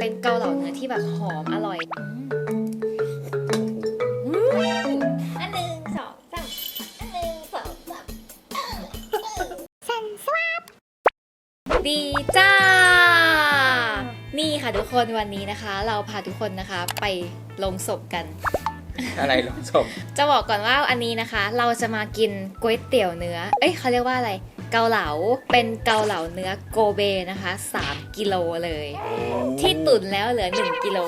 เป็นเกาเหลาเนื้อที่แบบหอมอร่อยอันหนึ่งสองสามอันหนึ่งสองสามดีจ้า นี่ค่ะทุกคนวันนี้นะคะ เราพาทุกคนนะคะไปลงศพกัน อะไรลงศพ จะบอกก่อนว่าอันนี้นะคะ เราจะมากินก๋วยเตี๋ยวเนื้อ เอ้ยเขาเรียกว่าอะไร เกาเหลาเป็นเกาเหลาเนื้อโกเบนะคะ 3 กิโลเลย ที่ตุ๋นแล้วเหลือ 1 กิโล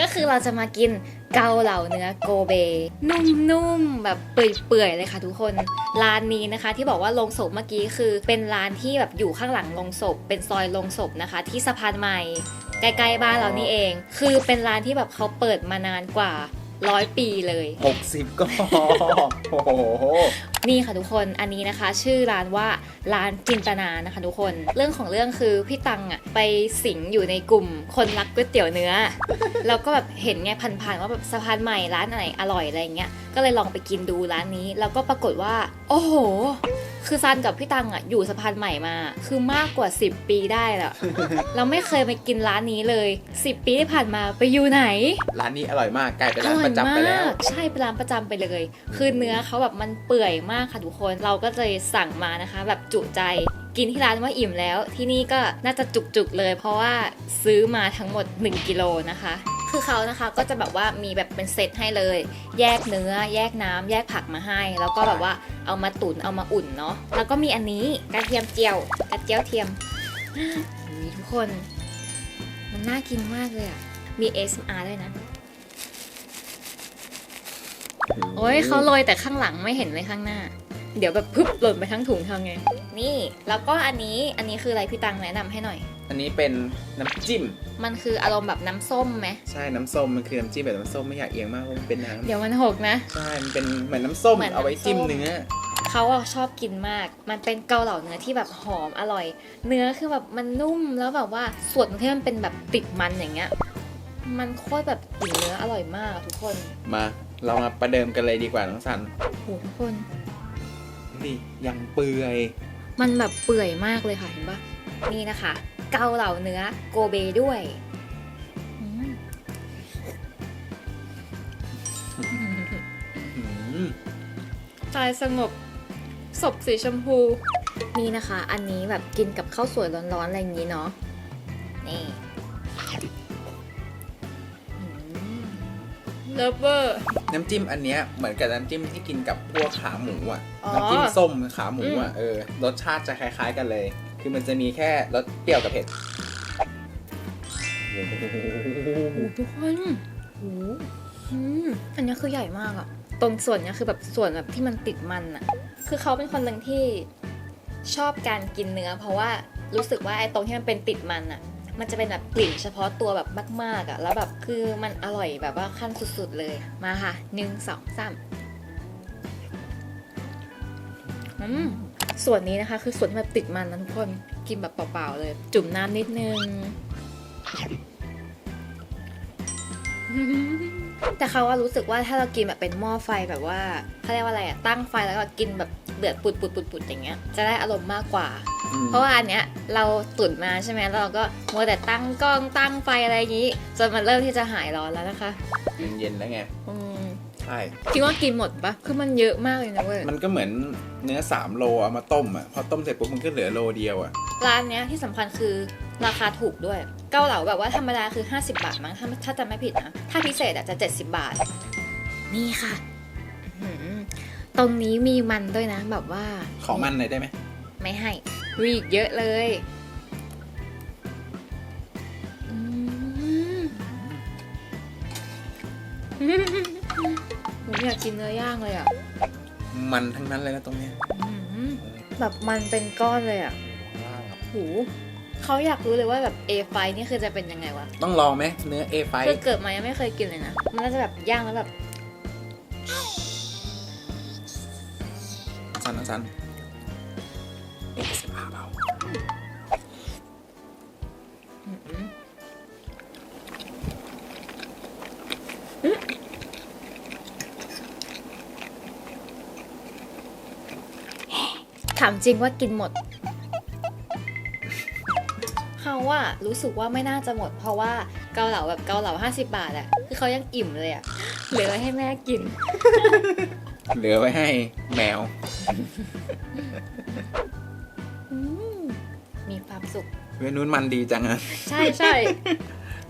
ก็คือเราจะมากินเกาเหลาเนื้อโกเบ นุ่มๆ แบบเปื่อยๆ เลยค่ะทุกคนร้านนี้นะคะ ที่บอกว่าลงศพเมื่อกี้คือ เป็นร้านที่แบบอยู่ข้างหลังลงศพ เป็นซอยลงศพนะคะ ที่สะพานใหม่ใกล้ๆบ้านเรานี่เอง คือเป็นร้านที่แบบเขาเปิดมานานกว่าร้อยปีเลยหกสิบก็พอโอ้โห นี่ค่ะทุกคน อันนี้นะคะ ชื่อร้านว่าร้านจินตนานะคะ ทุกคน เรื่องของเรื่องคือพี่ตังอะไปสิงอยู่ในกลุ่ม คนรักก๋วยเตี๋ยวเนื้อ แล้วก็แบบเห็นไงผ่านๆว่าแบบสะพานใหม่ร้านไหนอร่อยอะไรเงี้ยก็เลยลองไปกินดูร้านนี้ แล้วก็ปรากฏว่า โอ้โห คือซันกับพี่ตังอะอยู่สะพานใหม่มา คือมากกว่า 10 ปีได้แล้ว เราไม่เคยไปกินร้านนี้เลย 10 ปีที่ผ่านมาไปอยู่ไหน ร้านนี้อร่อยมากกลายเป็นอร้านร่อปยระจำไปมาแล้วกใช่เป็นร้านประจำไปเลย คือเนื้อเขาแบบมันเปื่อยมากค่ะทุกคน เราก็เลยสั่งมานะคะ แบบจุใจกินที่ร้านว่าอิ่มแล้ว ที่นี่ก็น่าจะจุกๆเลย เพราะว่าซื้อมาทั้งหมด 1 กิโลนะคะ คือเขานะคะก็จะแบบว่ามีแบบเป็นเซตให้เลย แยกเนื้อ แยกน้ำแยกผักมาให้ แล้วก็แบบว่าเอามาตุ๋นเอามาอุ่นเนาะแล้วก็มีอันนี้กระเทียมเจียวกระเจียวเทียมนี่ทุกคน มันน่ากินมากเลยอะมี ASMR ด้วยนะโอ้ยเขาโรยแต่ข้างหลังไม่เห็นเลยข้างหน้า เดี๋ยวแบบพึบหล่นไปทั้งถุงทำไง นี่ แล้วก็อันนี้อันนี้คืออะไรพี่ตังแนะนำให้หน่อย อันนี้เป็นน้ำจิ้ม มันคืออารมณ์แบบน้ำส้มไหมใช่น้ำส้มมันคือน้ำจิ้มแบบน้ำส้มไม่อยากเอียงมากเพราะมันเป็นน้เดี๋ยวมันหกนะำใช่ มันเป็นเหมือนน้ำส้มเหมือนน้ำเอาไว้จิ้มส้มเนื้อ เขาอะชอบกินมาก มันเป็นเกาเหลาเนื้อที่แบบหอมอร่อย เนื้อคือแบบมันนุ่มแล้วแบบว่าส่วนที่มันเป็นแบบติดมันอย่างเงี้ย มันโคตรแบบกลิ่นเนื้ออร่อยมากอะทุกคนมา เรามาประเดิมกันเลยดีกว่าน้องสัน โหทุกคน นี่ยังเปื่อยมันแบบเปื่อยมากเลยค่ะเห็นปะนี่นะคะ เกาเหลาเนื้อโกเบด้วยอืมอืมตายสงบศพสีชมพู นี่นะคะ อันนี้แบบกินกับข้าวสวยร้อนๆ อะไรอย่างนี้เนาะ นี่ เลฟเวอร์ น้ำจิ้มอันเนี้ยเหมือนกับน้ำจิ้มที่กินกับพวกขาหมูอะอ๋อน้ำจิ้มส้มขาหมูอะอืมเออรสชาติจะคล้ายๆกันเลย คือมันจะมีแค่รสเปรี้ยวกับเผ็ดโอ้โหโอ้ทุกคนโอ้อืมอันนี้คือใหญ่มากอะตรงส่วนเนี้ยคือแบบส่วนแบบที่มันติดมันอะคือเขาเป็นคนหนึ่งที่ชอบการกินเนื้อ เพราะว่ารู้สึกว่าไอ้ตรงที่มันเป็นติดมันอะ มันจะเป็นแบบกลิ่นเฉพาะตัวแบบมาก ๆอะแล้วแบบคือมันอร่อยแบบว่าขั้นสุดๆเลยมาค่ะหนึ่งสองสามอืมส่วนนี้นะคะ คือส่วนที่แบบติดมันนะทุกคนกินแบบเปล่าๆเลย จุ่มน้ำนิดนึงแต่เขาว่ารู้สึกว่าถ้าเรากินแบบเป็นหม้อไฟแบบว่าเขาเรียกว่าอะไรอะตั้งไฟแล้วก็กินแบบเดือดปุดปุดปุดปุดอย่างเงี้ยจะได้อารมณ์มากกว่า เพราะว่าอันเนี้ยเราตุ๋นมาใช่ไหมแล้วเราก็มัวแต่ตั้งกล้องตั้งไฟอะไรอย่างงี้จนมันเริ่มที่จะหายร้อนแล้วนะคะเย็นๆแล้วไงอืมใช่คิดว่ากินหมดปะคือมันเยอะมากเลยนะเว้ยมันก็เหมือนเนื้อ 3 โลเอามาต้มอะพอต้มเสร็จปุ๊บมันก็เหลือโลเดียวอะร้านเนี้ยที่สำคัญคือราคาถูกด้วย เกาเหลาแบบว่าธรรมดาคือ 50 บาทมั้งถ้าถ้าจำไม่ผิดนะถ้าพิเศษอาจจะ 70 บาท นี่ค่ะอื้อหือตรงนี้มีมันด้วยนะแบบว่า ขอมันหน่อยได้ไหม ไม่ให้วีอีกเยอะเลยอืมผมอยากกินเนื้อย่างเลยอะมันทั้งนั้นเลยนะตรงเนี้ยอืมแบบมันเป็นก้อนเลยอะหูเขาอยากรู้เลยว่าแบบ A ไฟนี่คือจะเป็นยังไงวะ ต้องลองไหมเนื้อ A5 คือเกิดมายังไม่เคยกินเลยนะ มันน่าจะแบบย่างแล้วแบบ สันนะสัน ASMR เบาอื้อหือถามจริงว่ากินหมดคเขาอะรู้สึกว่าไม่น่าจะหมด เพราะว่าเกาเหลาแบบเกาเหลา50 บาทอะคือเขายังอิ่มเลยอะเหลือไว้ให้แม่กิน เหลือไว้ให้แมวอื มมีความสุขเวยนู้นมันดีจังอะใช่ใช่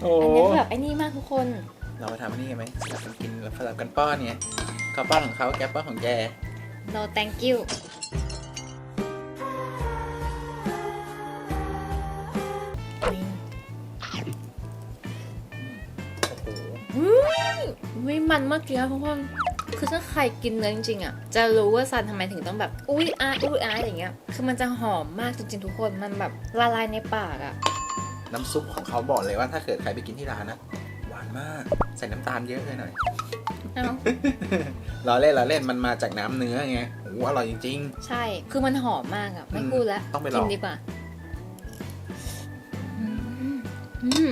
โอ้อันนี้คือแบบไอ้นี่มากทุกคน เรามาทำอันนี้กันไหมสลับกันกินแล้วสลับกันป้อนไงเขาป้อนของเขาแกป้อนของแก no thank you นี่โอ้โหวิมันเมื่อกี้ทุกคน คือถ้าใครกินเนื้อจริงๆอะจะรู้ว่าซันทำไมถึงต้องแบบอุ้ยอาอุ้ยอาอย่างเงี้ย คือมันจะหอมมากจริงๆทุกคนมันแบบละลายในปากอะน้ำซุปของเขาบอกเลยว่าถ้าเกิดใครไปกินที่ร้านนะหวานมากใส่น้ำตาลเยอะเลยหน่อยเอ้าเราเล่นเราเล่นมันมาจากน้ำเนื้อไงโอ้โหอร่อยจริงใช่คือมันหอมมากอะไม่พูดแล้วต้องไปลองกินดีกว่าอืมอืม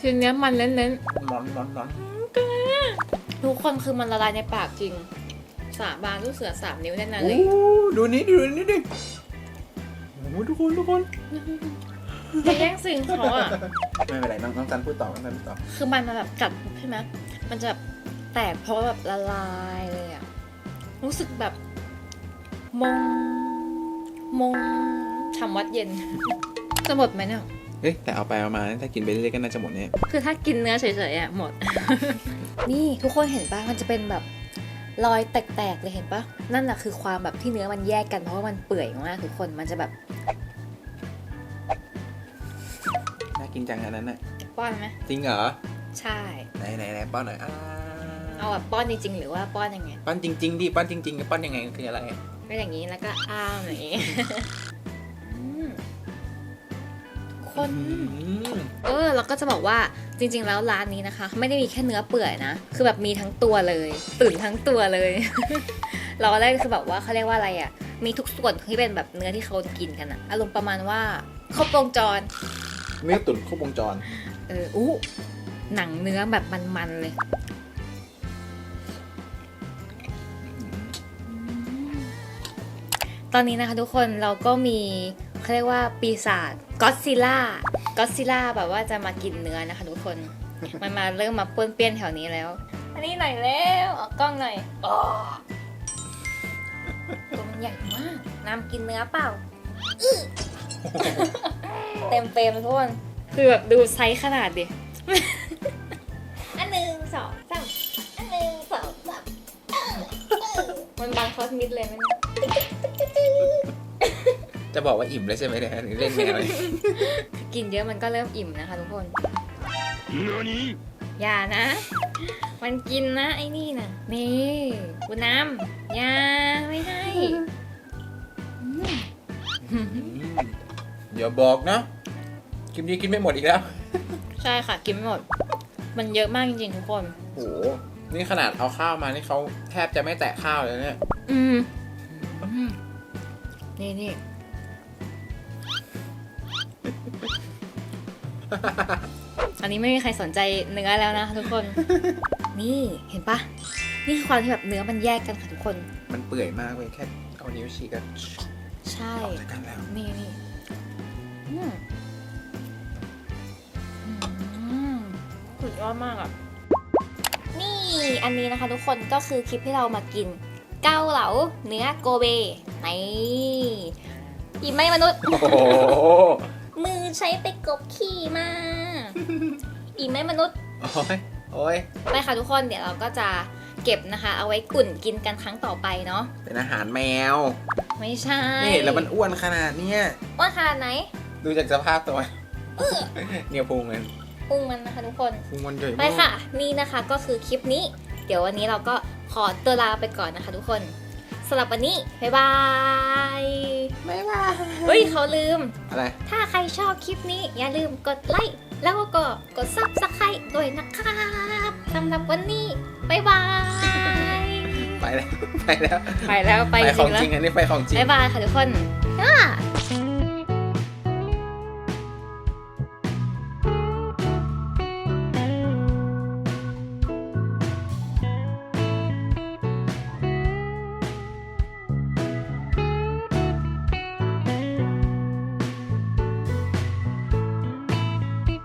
ชิ้นเนี้ยมันเน้นๆๆร้อนร้อนร้อน ทุกคนคือมันละลายในปากจริง สาบานลูกเสือสามนิ้วแน่นอนโอ้เลยดูนี่ดูนี่ดิโอ้โหทุกคนทุกคน จะแย่งสิ่งเขาอะ ไม่เป็นไรน้องน้องจันพูดต่อน้องจันพูดต่อคือมันมาแบบกัดใช่ไหมมันจะแบบแตกเพราะว่าแบบละลายเลยอะ รู้สึกแบบ มง มงชำวัดเย็น จะหมดไหมเนี่ย เฮ้ยแต่เอาไปเอามาถ้ากินไปเรื่อยๆก็น่าจะหมดเนี่ย คือถ้ากินเนื้อเฉยๆอะหมด นี่ทุกคนเห็นปะมันจะเป็นแบบรอยแตกๆเลยเห็นปะนั่นแหะคือความแบบที่เนื้อมันแยกกันเพราะว่ามันเปื่อยมากทุกคนมันจะแบบน่ากินจังอันนั้นน่ะป้อนไหมจริงเหรอใช่ไหนไหนไหนป้อนหน่อยอ่าเอาแบบป้อนจริงๆหรือว่าป้อนยังไงป้อนจริงๆดิป้อนจริงๆกับป้อนยังไงคืออะไรก็อย่างนี้แล้วก็อ้าวอย่างนี้อืม คนอืมเออเราก็จะบอกว่าจริง ๆ แล้วร้านนี้นะคะ ไม่ได้มีแค่เนื้อเปื่อยนะ คือแบบมีทั้งตัวเลยตื่นทั้งตัวเลย เราแรกคือแบบว่าเขาเรียกว่าอะไรอะ มีทุกส่วนที่เป็นแบบเนื้อที่เขากินกันอะอารมณ์ประมาณว่าครบวงจร เนื้อตุ๋นครบวงจร เอออู้หนังเนื้อแบบมันๆเลย ตอนนี้นะคะทุกคนเราก็มี เขาเรียกว่าปีศาจก็อดซิล่าก็อดซิล่าแบบว่าจะมากินเนื้อนะคะทุกคน มันมาเริ่มมาป้วนเปี้ยนแถวนี้แล้ว อันนี้หน่อยแล้วออกกล้องหน่อยอ๋อตัวมันใหญ่มากน้ำกินเนื้อเปล่าอื้อเต็มเปรมเลยทุกคนคือแบบดูไซส์ขนาดดิ อันหนึ่งสองสามอันหนึ่งสองสามมันบางคอสมิดเลยมัน จะบอกว่าอิ่มแล้วใช่ไหมเนี่ยหรือเล่นแนวเลยกินเยอะมันก็เริ่มอิ่มนะคะทุกคน何อย่านะ มันกินนะ ไอ้นี่นะนี่คุณน้ำอย่าไม่ให้เดี๋ยวบอกนะคลิปนี้กินไม่หมดอีกแล้ว ใช่ค่ะ กินไม่หมด มันเยอะมากจริงๆทุกคนโอ้โหนี่ขนาดเอาข้าวมานี่เขาแทบจะไม่แตะข้าวเลยเนี่ย อืมอืมนี่ นี่อันนี้ไม่มีใครสนใจเนื้อแล้วนะทุกคน นี่เห็นปะนี่คือความที่แบบเนื้อมันแยกกันค่ะทุกคน มันเปื่อยมากเว้ยแค่เอานิ้วฉีกก็ใช่ออกจากกันแล้วนี่นี่อืมอืมสุดยอดมากอะ นี่อันนี้นะคะทุกคนก็คือคลิปที่เรามากิน เกาเหลาเนื้อโกเบนี่อิ่มไหมมนุษย์โอ้โห มือใช้ไปกบขี่มาอิ่มไหมมนุษย์ โอ้ยโอ้ยไปค่ะทุกคนเดี๋ยวเราก็จะเก็บนะคะ เอาไว้กุ่นกินกันครั้งต่อไปเนาะเป็นอาหารแมว ไม่ใช่นี่แล้วมันอ้วนขนาดเนี้ยว่าขนาดไหนดูจากสภาพตัวเนี่ยพุงมันพุงมันนะคะทุกคน พุงมันใหญ่ไปมากค่ะ นี่นะคะก็คือคลิปนี้ เดี๋ยววันนี้เราก็ขอตัวลาไปก่อนนะคะทุกคน สำหรับวันนี้ บ๊ายบาย ไม่ว่า เฮ้ยเขาลืม อะไร ถ้าใครชอบคลิปนี้อย่าลืมกดไลค์แล้วก็กดซับสไครต์ด้วยนะครับสำหรับวันนี้ บ๊ายบาย ไปแล้ว ไปแล้ว ไปแล้วไปไปจขริองงแล้วจริงอันนี้ไปของจริง บ๊ายบายค่ะทุกคนอ่า